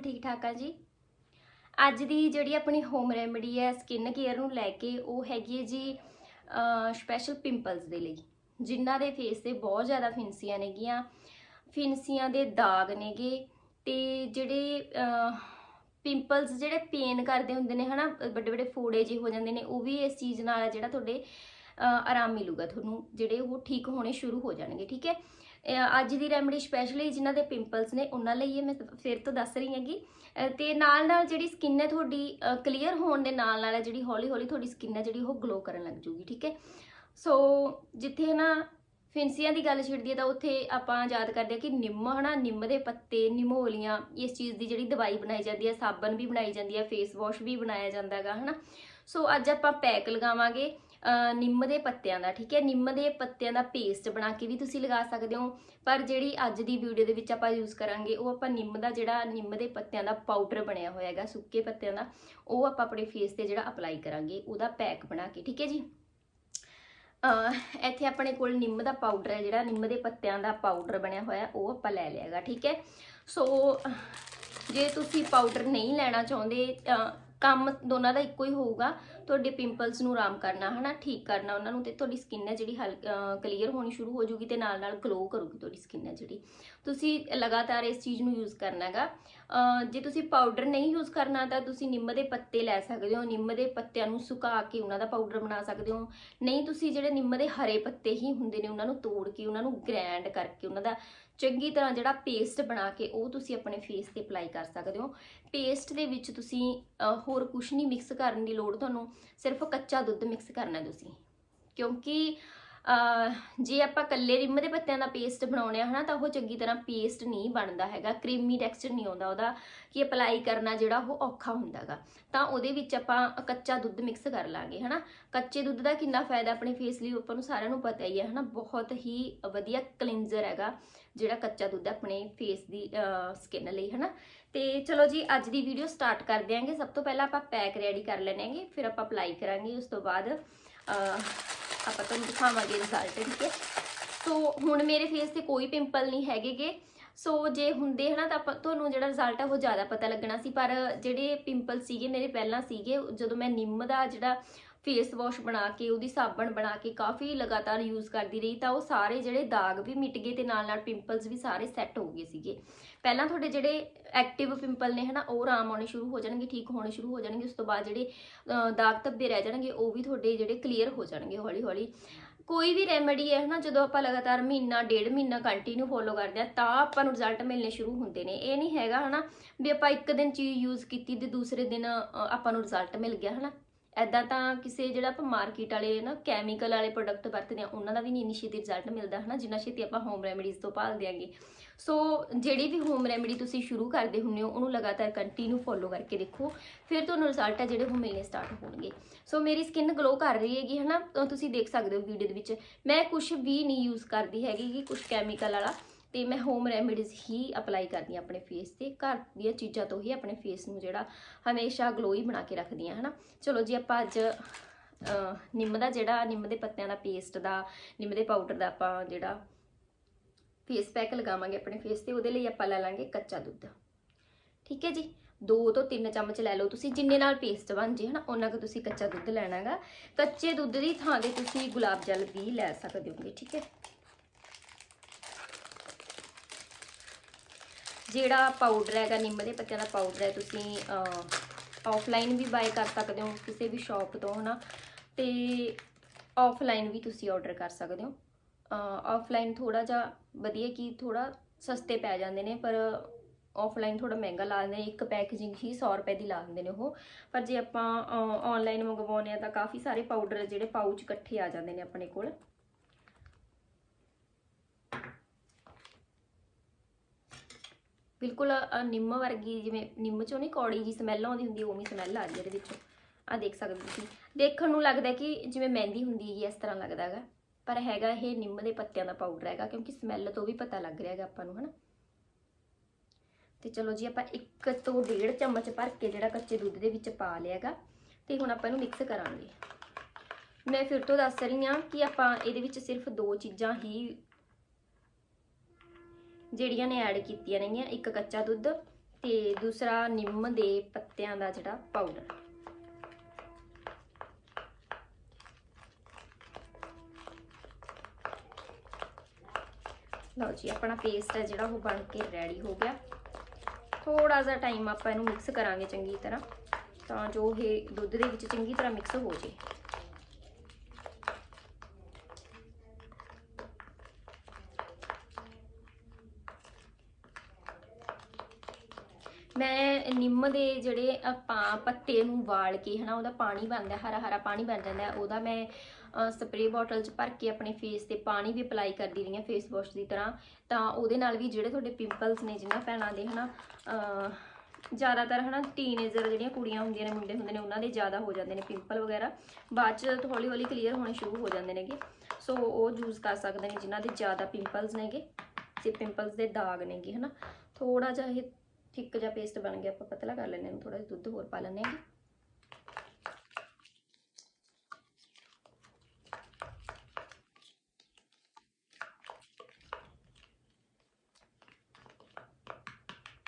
ਬਿਲਕੁਲ ਠੀਕ ਠਾਕ ਆ ਜੀ। ਅੱਜ ਦੀ ਜਿਹੜੀ ਆਪਣੀ ਹੋਮ ਰੈਮੇਡੀ ਹੈ ਸਕਿਨ ਕੇਅਰ ਨੂੰ ਲੈ ਕੇ ਉਹ ਹੈਗੀ ਹੈ ਜੀ ਸਪੈਸ਼ਲ ਪਿੰਪਲਸ ਦੇ ਲਈ। ਜਿਨ੍ਹਾਂ ਦੇ ਫੇਸ ਤੇ ਬਹੁਤ ਜ਼ਿਆਦਾ ਫਿੰਸੀਆਂ ਨੇਗੀਆਂ। ਫਿੰਸੀਆਂ ਦੇ ਦਾਗ ਨੇਗੇ ਤੇ ਜਿਹੜੇ ਪਿੰਪਲਸ ਜਿਹੜੇ ਪੇਨ ਕਰਦੇ ਹੁੰਦੇ ਨੇ, ਹਨਾ ਵੱਡੇ ਵੱਡੇ ਫੋੜੇ ਜਿਹੇ ਹੋ ਜਾਂਦੇ ਨੇ, ਉਹ ਵੀ ਇਸ ਚੀਜ਼ ਨਾਲ ਜਿਹੜਾ ਤੁਹਾਡੇ ਆਰਾਮ ਮਿਲੂਗਾ ਤੁਹਾਨੂੰ, ਜਿਹੜੇ ਉਹ ਠੀਕ ਹੋਣੇ ਸ਼ੁਰੂ ਹੋ ਜਾਣਗੇ, ਠੀਕ ਹੈ? ਅੱਜ ਦੀ ਰੈਮਡੀ ਸਪੈਸ਼ਲੀ ਜਿਨ੍ਹਾਂ ਦੇ ਪਿੰਪਲਸ ਨੇ ਉਹਨਾਂ ਲਈ ਇਹ ਮੈਂ ਫਿਰ ਤੋਂ ਦੱਸ ਰਹੀ ਹਾਂਗੀ। ਅਹ, ਤੇ ਨਾਲ ਨਾਲ ਜਿਹੜੀ ਸਕਿਨ ਹੈ ਤੁਹਾਡੀ ਕਲੀਅਰ ਹੋਣ ਦੇ ਨਾਲ ਨਾਲ ਜਿਹੜੀ ਹੌਲੀ ਹੌਲੀ ਤੁਹਾਡੀ ਸਕਿਨ ਹੈ ਜਿਹੜੀ ਉਹ ਗਲੋ ਕਰਨ ਲੱਗ ਜੂਗੀ ਠੀਕ ਹੈ? ਸੋ ਜਿੱਥੇ ਨਾ ਫਿੰਸੀਆਂ ਦੀ ਗੱਲ ਛਿੜਦੀ ਹੈ ਤਾਂ ਉੱਥੇ ਆਪਾਂ ਯਾਦ ਕਰਦੇ ਹਾਂ ਕਿ ਨਿੰਮ ਹਨਾ ਨਿੰਮ ਦੇ ਪੱਤੇ ਨਿਮੋਲੀਆਂ ਇਸ ਚੀਜ਼ ਦੀ ਜਿਹੜੀ ਦਵਾਈ ਬਣਾਈ ਜਾਂਦੀ ਹੈ ਸਾਬਣ ਵੀ ਬਣਾਈ ਜਾਂਦੀ ਹੈ ਫੇਸ ਵਾਸ਼ ਵੀ ਬਣਾਇਆ ਜਾਂਦਾ ਹੈਗਾ ਹਨਾ ਸੋ ਅੱਜ ਆਪਾਂ ਪੈਕ ਲਗਾਵਾਂਗੇ। ਨਿੰਮ ਦੇ ਪੱਤਿਆਂ ਦਾ, ਠੀਕ ਹੈ? ਨਿੰਮ ਦੇ ਪੱਤਿਆਂ ਦਾ ਪੇਸਟ ਬਣਾ ਕੇ ਵੀ ਤੁਸੀਂ ਲਗਾ ਸਕਦੇ ਹੋ। ਪਰ ਜਿਹੜੀ ਅੱਜ ਦੀ ਵੀਡੀਓ ਦੇ ਵਿੱਚ ਆਪਾਂ ਯੂਜ਼ ਕਰਾਂਗੇ, ਉਹ ਆਪਾਂ ਨਿੰਮ ਦਾ ਜਿਹੜਾ ਨਿੰਮ ਦੇ ਪੱਤਿਆਂ ਦਾ ਪਾਊਡਰ ਬਣਿਆ ਹੋਇਆ ਹੈਗਾ, ਸੁੱਕੇ ਪੱਤਿਆਂ ਦਾ, ਉਹ ਆਪਾਂ ਆਪਣੇ ਫੇਸ ਤੇ ਜਿਹੜਾ ਅਪਲਾਈ ਕਰਾਂਗੇ, ਉਹਦਾ ਪੈਕ ਬਣਾ ਕੇ, ਠੀਕ ਹੈ ਜੀ? ਇੱਥੇ ਆਪਣੇ ਕੋਲ ਨਿੰਮ ਦਾ ਪਾਊਡਰ ਹੈ, ਜਿਹੜਾ ਨਿੰਮ ਦੇ ਪੱਤਿਆਂ ਦਾ ਪਾਊਡਰ ਬਣਿਆ ਹੋਇਆ, ਉਹ ਆਪਾਂ ਲੈ ਲਿਆ ਹੈਗਾ, ਠੀਕ ਹੈ? ਸੋ ਜੇ ਤੁਸੀਂ ਪਾਊਡਰ ਨਹੀਂ ਲੈਣਾ ਚਾਹੁੰਦੇ, ਅਹ ਕੰਮ ਦੋਨਾਂ ਦਾ ਇੱਕੋ ਹੀ ਹੋਊਗਾ ਤੁਹਾਡੇ ਪਿੰਪਲਸ ਨੂੰ ਆਰਾਮ ਕਰਨਾ, ਹਨਾ, ਠੀਕ ਕਰਨਾ ਉਹਨਾਂ ਨੂੰ ਤੇ ਤੁਹਾਡੀ ਸਕਿਨ ਹੈ ਜਿਹੜੀ ਹਲ ਕਲੀਅਰ ਹੋਣੀ ਸ਼ੁਰੂ ਹੋ ਜੂਗੀ ਤੇ ਨਾਲ ਨਾਲ ਗਲੋ ਕਰੂਗੀ ਤੁਹਾਡੀ ਸਕਿਨ ਹੈ ਜਿਹੜੀ। ਤੁਸੀਂ ਲਗਾਤਾਰ ਇਸ ਚੀਜ਼ ਨੂੰ ਯੂਜ਼ ਕਰਨਾ ਹੈਗਾ। ਜੇ ਤੁਸੀਂ ਪਾਊਡਰ ਨਹੀਂ ਯੂਜ਼ ਕਰਨਾ ਤਾਂ ਤੁਸੀਂ ਨਿੰਮ ਦੇ ਪੱਤੇ ਲੈ ਸਕਦੇ ਹੋ, ਨਿੰਮ ਦੇ ਪੱਤਿਆਂ ਨੂੰ ਸੁਕਾ ਕੇ ਉਹਨਾਂ ਦਾ ਪਾਊਡਰ ਬਣਾ ਸਕਦੇ ਹੋ। ਨਹੀਂ, ਤੁਸੀਂ ਜਿਹੜੇ ਨਿੰਮ ਦੇ ਹਰੇ ਪੱਤੇ ਹੀ ਹੁੰਦੇ ਨੇ ਉਹਨਾਂ ਨੂੰ ਤੋੜ ਕੇ, ਉਹਨਾਂ ਨੂੰ ਗ੍ਰੈਂਡ ਕਰਕੇ, ਉਹਨਾਂ ਦਾ ਚੰਗੀ ਤਰ੍ਹਾਂ ਜਿਹੜਾ ਪੇਸਟ ਬਣਾ ਕੇ ਉਹ ਤੁਸੀਂ ਆਪਣੇ ਫੇਸ ਤੇ ਅਪਲਾਈ ਕਰ ਸਕਦੇ ਹੋ। ਪੇਸਟ ਦੇ ਵਿੱਚ ਤੁਸੀਂ ਹੋਰ ਕੁਝ ਨਹੀਂ ਮਿਕਸ ਕਰਨ ਦੀ ਲੋੜ ਤੁਹਾਨੂੰ। ਸਿਰਫ ਕੱਚਾ ਦੁੱਧ ਮਿਕਸ ਕਰਨਾ ਤੁਸੀਂ। ਕਿਉਂਕਿ ਜੇ ਆਪਾਂ ਕੱਲੇ ਰਿੰਮ ਦੇ ਪੱਤਿਆਂ ਦਾ ਪੇਸਟ ਬਣਾਉਣੇ ਆ ਹਨਾ, ਤਾਂ ਉਹ ਚੰਗੀ ਤਰ੍ਹਾਂ ਪੇਸਟ ਨਹੀਂ ਬਣਦਾ ਹੈਗਾ ਕਰੀਮੀ ਟੈਕਸਚਰ ਨਹੀਂ ਆਉਂਦਾ ਉਹਦਾ, ਕਿ ਅਪਲਾਈ ਕਰਨਾ ਜਿਹੜਾ ਉਹ ਔਖਾ ਹੁੰਦਾਗਾ ਤਾਂ ਉਹਦੇ ਵਿੱਚ ਆਪਾਂ ਕੱਚਾ ਦੁੱਧ ਮਿਕਸ ਕਰ ਲਾਂਗੇ, ਹਨਾ। ਕੱਚੇ ਦੁੱਧ ਦਾ ਕਿੰਨਾ ਫਾਇਦਾ ਆਪਣੇ ਫੇਸ ਲਈ, ਆਪਾਂ ਨੂੰ ਸਾਰਿਆਂ ਨੂੰ ਪਤਾ ਹੀ ਹੈ, ਹਨਾ। ਬਹੁਤ ਹੀ ਵਧੀਆ ਕਲੀਨਜ਼ਰ ਹੈਗਾ ਜਿਹੜਾ ਕੱਚਾ ਦੁੱਧ ਆਪਣੇ ਫੇਸ ਦੀ ਸਕਿਨ ਲਈ, ਹਨਾ। ਤੇ ਚਲੋ ਜੀ, ਅੱਜ ਦੀ ਵੀਡੀਓ ਸਟਾਰਟ ਕਰ ਦਿਆਂਗੇ। ਸਭ ਤੋਂ ਪਹਿਲਾਂ ਆਪਾਂ ਪੈਕ ਰੈਡੀ ਕਰ ਲੈਣਾਂਗੇ ਫਿਰ ਆਪਾਂ ਅਪਲਾਈ ਕਰਾਂਗੇ, ਉਸ ਤੋਂ ਬਾਅਦ ਆਪਾਂ ਤੁਹਾਨੂੰ ਦਿਖਾਵਾਂਗੇ ਰਿਜ਼ਲਟ ਠੀਕ ਹੈ? ਸੋ ਹੁਣ ਮੇਰੇ ਫੇਸ ਤੇ ਕੋਈ ਪਿੰਪਲ ਨਹੀਂ ਹੈਗੇਗੇ। ਸੋ ਜੇ ਹੁੰਦੇ ਹਨਾ, ਤਾਂ ਆਪਾਂ ਤੁਹਾਨੂੰ ਜਿਹੜਾ ਰਿਜ਼ਲਟ ਆ, ਉਹ ਜ਼ਿਆਦਾ ਪਤਾ ਲੱਗਣਾ ਸੀ। ਪਰ ਜਿਹੜੇ ਪਿੰਪਲ ਸੀਗੇ, ਮੇਰੇ ਪਹਿਲਾਂ ਸੀਗੇ, ਜਦੋਂ ਮੈਂ ਨਿੰਮ ਦਾ ਜਿਹੜਾ ਫੇਸ ਵਾਸ਼ ਬਣਾ ਕੇ, ਉਹਦੀ ਸਾਬਣ ਬਣਾ ਕੇ ਕਾਫੀ ਲਗਾਤਾਰ ਯੂਜ਼ ਕਰਦੀ ਰਹੀ, ਤਾਂ ਉਹ ਸਾਰੇ ਜਿਹੜੇ ਦਾਗ ਵੀ ਮਿਟ ਗਏ ਤੇ ਨਾਲ ਨਾਲ ਪਿੰਪਲਸ ਵੀ ਸਾਰੇ ਸੈੱਟ ਹੋ ਗਏ ਸੀਗੇ। ਪਹਿਲਾਂ ਤੁਹਾਡੇ ਜਿਹੜੇ ਐਕਟਿਵ ਪਿੰਪਲ ਨੇ ਹਨਾ, ਉਹ ਆਰਾਮ ਆਉਣੇ ਸ਼ੁਰੂ ਹੋ ਜਾਣਗੇ, ਠੀਕ ਹੋਣੇ ਸ਼ੁਰੂ ਹੋ ਜਾਣਗੇ, ਉਸ ਤੋਂ ਬਾਅਦ ਜਿਹੜੇ ਦਾਗ ਧੱਬੇ ਰਹਿ ਜਾਣਗੇ, ਉਹ ਵੀ ਤੁਹਾਡੇ ਜਿਹੜੇ ਕਲੀਅਰ ਹੋ ਜਾਣਗੇ ਹੌਲੀ ਹੌਲੀ ਕੋਈ ਵੀ ਰੈਮੇਡੀ ਹੈ ਹਨਾ, ਜਦੋਂ ਆਪਾਂ ਲਗਾਤਾਰ ਮਹੀਨਾ, ਡੇਢ ਮਹੀਨਾ ਕੰਟੀਨਿਊ ਫੋਲੋ ਕਰਦੇ ਆ ਤਾਂ ਆਪਾਂ ਨੂੰ ਰਿਜ਼ਲਟ ਮਿਲਣੇ ਸ਼ੁਰੂ ਹੁੰਦੇ ਨੇ। ਇਹ ਨਹੀਂ ਹੈਗਾ ਹਨਾ, ਵੀ ਆਪਾਂ ਇੱਕ ਦਿਨ ਚੀਜ਼ ਯੂਜ਼ ਕੀਤੀ ਤੇ ਦੂਸਰੇ ਦਿਨ ਆਪਾਂ ਨੂੰ ਰਿਜ਼ਲਟ ਮਿਲ ਗਿਆ ਹਨਾ। ਐਦਾਂ ਤਾਂ ਕਿਸੇ ਜਿਹੜਾ ਆਪਾਂ ਮਾਰਕੀਟ ਵਾਲੇ ਨਾ ਕੈਮੀਕਲ ਵਾਲੇ ਪ੍ਰੋਡਕਟ ਵਰਤਦੇ ਆ, ਉਹਨਾਂ ਦਾ ਵੀ ਨਹੀਂ ਇੰਨੀ ਛੇਤੀ ਰਿਜ਼ਲਟ ਮਿਲਦਾ, ਹਨਾ, ਜਿੰਨਾ ਛੇਤੀ ਆਪਾਂ ਹੋਮ ਰੈਮਡੀਜ਼ ਤੋਂ ਭਾਲ ਦਿਆਂਗੇ ਸੋ ਜਿਹੜੀ ਵੀ ਹੋਮ ਰੈਮਡੀ ਤੁਸੀਂ ਸ਼ੁਰੂ ਕਰਦੇ ਹੁੰਦੇ ਹੋ, ਉਹਨੂੰ ਲਗਾਤਾਰ ਕੰਟੀਨਿਊ ਫੋਲੋ ਕਰਕੇ ਦੇਖੋ, ਫਿਰ ਤੁਹਾਨੂੰ ਰਿਜ਼ਲਟ ਆ ਜਿਹੜੇ ਉਹ ਮਿਲਣੇ ਸਟਾਰਟ ਹੋਣਗੇ। ਸੋ ਮੇਰੀ ਸਕਿਨ ਗਲੋ ਕਰ ਰਹੀ ਹੈਗੀ, ਹਨਾ ਤਾਂ ਤੁਸੀਂ ਦੇਖ ਸਕਦੇ ਹੋ ਵੀਡੀਓ ਦੇ ਵਿੱਚ। ਮੈਂ ਕੁਝ ਵੀ ਨਹੀਂ ਯੂਜ਼ ਕਰਦੀ ਹੈਗੀ ਕਿ ਕੁਝ ਕੈਮੀਕਲ ਵਾਲਾ। ਤੇ ਮੈਂ ਹੋਮ ਰੈਮੇਡੀਜ਼ ਹੀ ਅਪਲਾਈ ਕਰਦੀ ਹਾਂ ਆਪਣੇ ਫੇਸ ਤੇ। ਘਰ ਦੀਆਂ ਚੀਜ਼ਾਂ ਤੋਂ ਹੀ ਆਪਣੇ ਫੇਸ ਨੂੰ ਜਿਹੜਾ ਹਮੇਸ਼ਾ ਗਲੋਈ ਬਣਾ ਕੇ ਰੱਖਦੀ ਹਾਂ, ਹਨਾ। ਚਲੋ ਜੀ, ਆਪਾਂ ਅੱਜ ਨਿੰਮ ਦਾ ਜਿਹੜਾ, ਨਿੰਮ ਦੇ ਪੱਤਿਆਂ ਦਾ ਪੇਸਟ ਦਾ, ਨਿੰਮ ਦੇ ਪਾਊਡਰ ਦਾ ਆਪਾਂ ਜਿਹੜਾ ਫੇਸ ਪੈਕ ਲਗਾਵਾਂਗੇ ਆਪਣੇ ਫੇਸ ਤੇ, ਉਹਦੇ ਲਈ ਆਪਾਂ ਲੈ ਲਾਂਗੇ ਕੱਚਾ ਦੁੱਧ। ਠੀਕ ਹੈ ਜੀ? ਦੋ ਤੋਂ ਤਿੰਨ ਚਮਚ ਲੈ ਲਓ ਤੁਸੀਂ, ਜਿੰਨੇ ਨਾਲ ਪੇਸਟ ਬਣ ਜੇ, ਹਨਾ ਉਹਨਾਂ ਕੁ ਤੁਸੀਂ ਕੱਚਾ ਦੁੱਧ ਲੈਣਾਗਾ। ਕੱਚੇ ਦੁੱਧ ਦੀ ਥਾਂ ਤੇ ਤੁਸੀਂ ਗੁਲਾਬ ਜਲ ਵੀ ਲੈ ਸਕਦੇ ਹੋਗੇ, ਠੀਕ ਹੈ? ਜਿਹੜਾ ਪਾਊਡਰ ਹੈਗਾ, ਨਿੰਮ ਦੇ ਪੱਤਿਆਂ ਦਾ ਪਾਊਡਰ ਹੈ, ਤੁਸੀਂ ਆਫਲਾਈਨ ਵੀ ਬਾਏ ਕਰ ਸਕਦੇ ਹੋ, ਕਿਸੇ ਵੀ ਸ਼ਾਪ ਤੋਂ, ਹਨਾ? ਤੇ ਆਫਲਾਈਨ ਵੀ ਤੁਸੀਂ ਆਰਡਰ ਕਰ ਸਕਦੇ ਹੋ। ਆਫਲਾਈਨ ਥੋੜਾ ਜਿਹਾ ਵਧੀਆ ਕੀ ਥੋੜਾ ਸਸਤੇ ਪੈ ਜਾਂਦੇ ਨੇ, ਪਰ ਆਫਲਾਈਨ ਥੋੜਾ ਮਹਿੰਗਾ ਲਾ ਦਿੰਦੇ ਨੇ, ਇੱਕ ਪੈਕੇਜਿੰਗ ਹੀ 100 ਰੁਪਏ ਦੀ ਲਾ ਦਿੰਦੇ ਨੇ ਉਹ। ਪਰ ਜੇ ਆਪਾਂ ਆਨਲਾਈਨ ਮੰਗਵਾਉਂਦੇ ਆ ਤਾਂ ਕਾਫੀ ਸਾਰੇ ਪਾਊਡਰ ਜਿਹੜੇ ਪਾਊਚ ਇਕੱਠੇ ਆ ਜਾਂਦੇ ਨੇ ਆਪਣੇ ਕੋਲ। ਬਿਲਕੁਲ ਨਿੰਮ ਵਰਗੀ ਜਿਵੇਂ, ਨਿੰਮ ਚੋਂ ਨਹੀਂ, ਕੌੜੀ ਜੀ ਸਮੈਲ ਆਉਂਦੀ ਹੁੰਦੀ, ਉਵੇਂ ਸਮੈਲ ਆ ਰਹੀ ਹੈ ਇਹਦੇ ਵਿੱਚੋਂ। ਆ ਦੇਖ ਸਕਦੇ ਹੋ ਤੁਸੀਂ। ਦੇਖਣ ਨੂੰ ਲੱਗਦਾ ਕਿ ਜਿਵੇਂ ਮਹਿੰਦੀ ਹੁੰਦੀ ਹੈਗੀ ਇਸ ਤਰ੍ਹਾਂ ਲੱਗਦਾ ਹੈਗਾ। ਪਰ ਹੈਗਾ ਇਹ ਨਿੰਮ ਦੇ ਪੱਤਿਆਂ ਦਾ ਪਾਊਡਰ ਹੈਗਾ, ਕਿਉਂਕਿ ਸਮੈਲ ਤੋਂ ਵੀ ਪਤਾ ਲੱਗ ਰਿਹਾ ਹੈਗਾ ਆਪਾਂ ਨੂੰ, ਹਨਾ। ਤੇ ਚਲੋ ਜੀ, ਆਪਾਂ 1 ਤੋਂ 1.5 ਚਮਚ ਭਰ ਕੇ ਜਿਹੜਾ ਕੱਚੇ ਦੁੱਧ ਦੇ ਵਿੱਚ ਪਾ ਲਿਆ ਹੈਗਾ, ਤੇ ਹੁਣ ਆਪਾਂ ਇਹਨੂੰ ਮਿਕਸ ਕਰਾਂਗੇ। ਮੈਂ ਫਿਰ ਤੋਂ ਦੱਸ ਰਹੀ ਹਾਂ ਕਿ ਆਪਾਂ ਇਹਦੇ ਵਿੱਚ ਸਿਰਫ ਦੋ ਚੀਜ਼ਾਂ ਹੀ ਜਿਹੜੀਆਂ ਨੇ ਐਡ ਕੀਤੀਆਂ ਨੇਗੀਆਂ ਇੱਕ ਕੱਚਾ ਦੁੱਧ ਤੇ ਦੂਸਰਾ ਨਿੰਮ ਦੇ ਪੱਤਿਆਂ ਦਾ ਜਿਹੜਾ ਪਾਊਡਰ ਲਓ ਜੀ, ਆਪਣਾ ਪੇਸਟ ਹੈ ਜਿਹੜਾ, ਉਹ ਬਣ ਕੇ ਰੈਡੀ ਹੋ ਗਿਆ। ਥੋੜਾ ਜਿਹਾ ਟਾਈਮ ਆਪਾਂ ਇਹਨੂੰ ਮਿਕਸ ਕਰਾਂਗੇ ਚੰਗੀ ਤਰ੍ਹਾਂ, ਤਾਂ ਜੋ ਇਹ ਦੁੱਧ ਦੇ ਵਿੱਚ ਚੰਗੀ ਤਰ੍ਹਾਂ ਮਿਕਸ ਹੋ ਜੇ ਮੈਂ ਨਿੰਮ ਦੇ ਜਿਹੜੇ ਆਪਾਂ ਪੱਤੇ ਨੂੰ ਵਾਲ ਕੇ ਹਨਾ ਉਹਦਾ ਪਾਣੀ ਬਣਦਾ ਹਰਾ ਹਰਾ ਪਾਣੀ ਬਣ ਜਾਂਦਾ ਹੈ, ਉਹਦਾ ਮੈਂ ਸਪਰੇ ਬੋਟਲ 'ਚ ਭਰ ਕੇ ਆਪਣੇ ਫੇਸ ਤੇ ਪਾਣੀ ਵੀ ਅਪਲਾਈ ਕਰਦੀ ਰਹੀ ਹਾਂ ਫੇਸ ਵਾਸ਼ ਦੀ ਤਰ੍ਹਾਂ। ਤਾਂ ਉਹਦੇ ਨਾਲ ਵੀ ਜਿਹੜੇ ਤੁਹਾਡੇ ਪਿੰਪਲਸ ਨੇ ਜਿਨ੍ਹਾਂ ਭੈਣਾਂ ਦੇ ਹਨਾ ਅਹ, ਜ਼ਿਆਦਾਤਰ ਹਨਾ ਟੀਨੇਜਰ ਜਿਹੜੀਆਂ ਕੁੜੀਆਂ ਹੁੰਦੀਆਂ ਨੇ ਮੁੰਡੇ ਹੁੰਦੇ ਨੇ ਉਹਨਾਂ ਦੇ ਜ਼ਿਆਦਾ ਹੋ ਜਾਂਦੇ ਨੇ ਪਿੰਪਲ ਵਗੈਰਾ। ਬਾਅਦ ਚ ਹੌਲੀ ਹੌਲੀ ਕਲੀਅਰ ਹੋਣੇ ਸ਼ੁਰੂ ਹੋ ਜਾਂਦੇ ਨੇਗੇ। ਸੋ ਉਹ ਯੂਜ਼ ਕਰ ਸਕਦੇ ਨੇ ਜਿਨ੍ਹਾਂ ਦੇ ਜ਼ਿਆਦਾ ਪਿੰਪਲਸ ਨੇਗੇ ਤੇ ਪਿੰਪਲਸ ਦੇ ਦਾਗ ਨੇਗੇ ਹਨਾ। ਥੋੜਾ ਜਿਹਾ ਇਹ ਥਿੱਕ ਜਿਹਾ ਪੇਸਟ ਬਣ ਗਿਆ, ਆਪਾਂ ਪਤਲਾ ਕਰ ਲੈਂਦੇ ਹਾਂ ਥੋੜਾ ਜਿਹਾ ਦੁੱਧ ਹੋਰ ਪਾ ਲੈਂਦੇ ਹਾਂ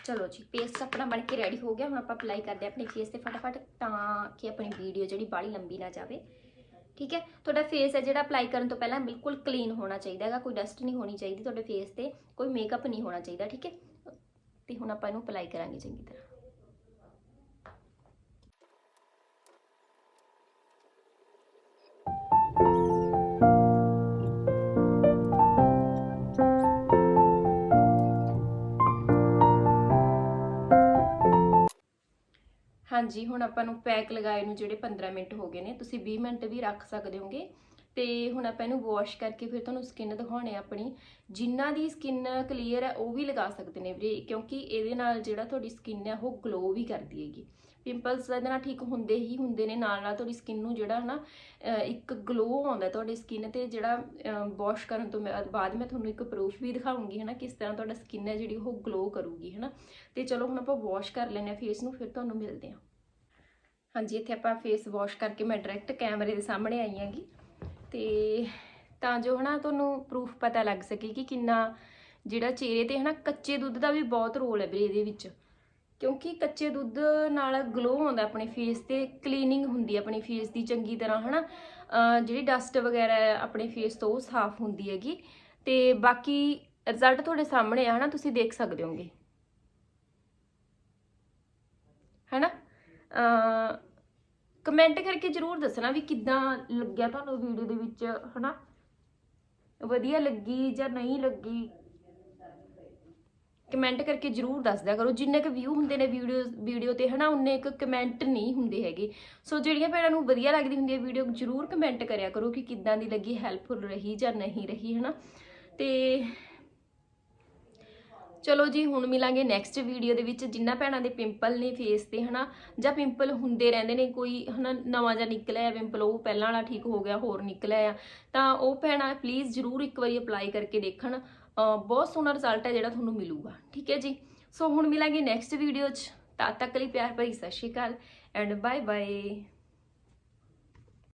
ਚਲੋ ਜੀ ਪੇਸਟ ਆਪਣਾ ਬਣ ਕੇ ਰੈਡੀ ਹੋ ਗਿਆ, ਹੁਣ ਆਪਾਂ ਅਪਲਾਈ ਕਰਦੇ ਹਾਂ ਆਪਣੇ ਫੇਸ ਤੇ ਫਟਾਫਟ, ਤਾਂ ਕਿ ਆਪਣੀ ਵੀਡੀਓ ਜਿਹੜੀ ਬਾਹਲੀ ਲੰਬੀ ਨਾ ਜਾਵੇ। ਠੀਕ ਹੈ, ਤੁਹਾਡਾ ਫੇਸ ਹੈ ਜਿਹੜਾ ਅਪਲਾਈ ਕਰਨ ਤੋਂ ਪਹਿਲਾਂ ਬਿਲਕੁਲ ਕਲੀਨ ਹੋਣਾ ਚਾਹੀਦਾ ਹੈਗਾ, ਕੋਈ ਡਸਟ ਨਹੀਂ ਹੋਣੀ ਚਾਹੀਦੀ ਤੁਹਾਡੇ ਫੇਸ ਤੇ, ਕੋਈ ਮੇਕਅਪ ਨਹੀਂ ਹੋਣਾ ਚਾਹੀਦਾ, ਠੀਕ ਹੈ। ਤੇ ਹੁਣ ਆਪਾਂ ਇਹਨੂੰ ਅਪਲਾਈ ਕਰਾਂਗੇ ਚੰਗੀ ਤਰ੍ਹਾਂ। ਹਾਂਜੀ, ਹੁਣ ਆਪਾਂ ਨੂੰ ਪੈਕ ਲਗਾਏ ਨੂੰ ਜਿਹੜੇ 15 ਮਿੰਟ ਹੋ ਗਏ ਨੇ, ਤੁਸੀਂ 20 ਮਿੰਟ ਵੀ ਰੱਖ ਸਕਦੇ ਹੋਗੇ। ਤੇ ਹੁਣ ਆਪਾਂ ਇਹਨੂੰ ਵਾਸ਼ ਕਰਕੇ ਫਿਰ ਤੁਹਾਨੂੰ ਸਕਿਨ ਦਿਖਾਉਣੇ ਆ ਆਪਣੀ। ਜਿਨ੍ਹਾਂ ਦੀ ਸਕਿਨ ਕਲੀਅਰ ਹੈ, ਉਹ ਵੀ ਲਗਾ ਸਕਦੇ ਨੇ ਵੀਰੇ, ਕਿਉਂਕਿ ਇਹਦੇ ਨਾਲ ਜਿਹੜਾ ਤੁਹਾਡੀ ਸਕਿਨ ਹੈ, ਉਹ ਗਲੋ ਵੀ ਕਰਦੀ ਹੈਗੀ। ਪਿੰਪਲਸ ਇਹਦੇ ਨਾਲ ਠੀਕ ਹੁੰਦੇ ਹੀ ਹੁੰਦੇ ਨੇ, ਨਾਲ ਨਾਲ ਤੁਹਾਡੀ ਸਕਿਨ ਨੂੰ ਜਿਹੜਾ ਹਨਾ, ਅਹ ਇੱਕ ਗਲੋ ਆਉਂਦਾ ਤੁਹਾਡੀ ਸਕਿਨ ਤੇ ਜਿਹੜਾ ਵਾਸ਼ ਕਰਨ ਤੋਂ ਮੈਂ- ਬਾਅਦ ਮੈਂ ਤੁਹਾਨੂੰ ਇੱਕ ਪ੍ਰੂਫ ਵੀ ਦਿਖਾਉਂਗੀ ਹਨਾ, ਕਿਸ ਤਰ੍ਹਾਂ ਤੁਹਾਡਾ ਸਕਿਨ ਹੈ ਜਿਹੜੀ ਉਹ ਗਲੋ ਕਰੂਗੀ ਹਨਾ। ਤੇ ਚਲੋ ਹੁਣ ਆਪਾਂ ਵਾਸ਼ ਕਰ ਲੈਂਦੇ ਆ ਫੇਸ ਨੂੰ, ਫਿਰ ਤੁਹਾਨੂੰ ਮਿਲਦੇ ਹਾਂ। ਹਾਂਜੀ, ਇੱਥੇ ਆਪਾਂ ਫੇਸ ਵਾਸ਼ ਕਰਕੇ ਮੈਂ ਡਾਇਰੈਕਟ ਕੈਮਰੇ ਦੇ ਸਾਹਮਣੇ ਆਈ ਹੈਗੀ। ਤੇ ਤਾਂ ਜੋ ਹਨਾ ਤੁਹਾਨੂੰ ਪ੍ਰੂਫ ਪਤਾ ਲੱਗ ਸਕੇ ਕਿ ਕਿੰਨਾ ਜਿਹੜਾ ਚਿਹਰੇ ਤੇ ਹਨਾ ਕੱਚੇ ਦੁੱਧ ਦਾ ਵੀ ਬਹੁਤ ਰੋਲ ਹੈ ਵੀਰੇ ਇਹਦੇ ਵਿੱਚ। ਕਿਉਂਕਿ ਕੱਚੇ ਦੁੱਧ ਨਾਲ ਗਲੋ ਆਉਂਦਾ ਆਪਣੇ ਫੇਸ ਤੇ ਕਲੀਨਿੰਗ ਹੁੰਦੀ ਹੈ ਆਪਣੇ ਫੇਸ ਦੀ ਚੰਗੀ ਤਰ੍ਹਾਂ ਹਨਾ। ਅਹ ਜਿਹੜੀ ਡਸਟ ਵਗੈਰਾ ਆਪਣੇ ਫੇਸ ਤੋਂ ਉਹ ਸਾਫ਼ ਹੁੰਦੀ ਹੈਗੀ। ਤੇ ਬਾਕੀ ਰਿਜ਼ਲਟ ਤੁਹਾਡੇ ਸਾਹਮਣੇ ਆ ਹਨਾ, ਤੁਸੀਂ ਦੇਖ ਸਕਦੇ ਹੋਗੇ। ਹਨਾ? ਕਮੈਂਟ ਕਰਕੇ ਜਰੂਰ ਦੱਸਣਾ ਵੀ ਕਿੱਦਾਂ ਲੱਗਿਆ ਤੁਹਾਨੂੰ ਵੀਡੀਓ ਦੇ ਵਿੱਚ, ਹਨਾ? ਵਧੀਆ ਲੱਗੀ ਜਾਂ ਨਹੀਂ ਲੱਗੀ? ਕਮੈਂਟ ਕਰਕੇ ਜਰੂਰ ਦੱਸ ਦਿਆ ਕਰੋ। ਜਿੰਨੇ ਕੁ ਵਿਊ ਹੁੰਦੇ ਨੇ ਵੀਡੀਓ ਵੀਡੀਓ ਤੇ, ਹਨਾ, ਉਨੇ ਕੁ ਕਮੈਂਟ ਨਹੀਂ ਹੁੰਦੇ ਹੈਗੇ। ਸੋ ਜਿਹੜੀਆਂ ਭੈਣਾਂ ਨੂੰ ਵਧੀਆ ਲੱਗਦੀ ਹੁੰਦੀ ਹੈ ਵੀਡੀਓ ਜਰੂਰ ਕਮੈਂਟ ਕਰਿਆ ਕਰੋ ਕਿ ਕਿੱਦਾਂ ਦੀ ਲੱਗੀ ਹੈਲਪਫੁਲ ਰਹੀ ਜਾਂ ਨਹੀਂ ਰਹੀ, ਹਨਾ? ਤੇ ਚਲੋ ਜੀ, ਹੁਣ ਮਿਲਾਂਗੇ ਨੈਕਸਟ ਵੀਡੀਓ ਦੇ ਵਿੱਚ। ਜਿੰਨਾ ਭੈਣਾਂ ਦੇ ਪਿੰਪਲ ਨੇ ਫੇਸ ਤੇ, ਹਨਾ, ਜਾਂ ਪਿੰਪਲ ਹੁੰਦੇ ਰਹਿੰਦੇ ਨੇ, ਕੋਈ, ਹਨਾ, ਨਵਾਂ ਜਿਹਾ ਨਿਕਲਿਆ ਪਿੰਪਲ ਉਹ ਪਹਿਲਾਂ ਵਾਲਾ ਠੀਕ ਹੋ ਗਿਆ, ਹੋਰ ਨਿਕਲਿਆ ਆ, ਤਾਂ ਉਹ ਭੈਣਾਂ ਪਲੀਜ਼ ਜਰੂਰ ਇੱਕ ਵਾਰੀ ਅਪਲਾਈ ਕਰਕੇ ਦੇਖਣ। ਬਹੁਤ ਸੋਹਣਾ ਰਿਜ਼ਲਟ ਹੈ ਜਿਹੜਾ ਤੁਹਾਨੂੰ ਮਿਲੂਗਾ, ਠੀਕ ਹੈ ਜੀ? ਸੋ ਹੁਣ ਮਿਲਾਂਗੇ ਨੈਕਸਟ ਵੀਡੀਓ 'ਚ। ਤਦ ਤੱਕ ਲਈ ਪਿਆਰ ਭਰੀ ਸਤਿ ਸ਼੍ਰੀ ਅਕਾਲ ਐਂਡ ਬਾਏ ਬਾਏ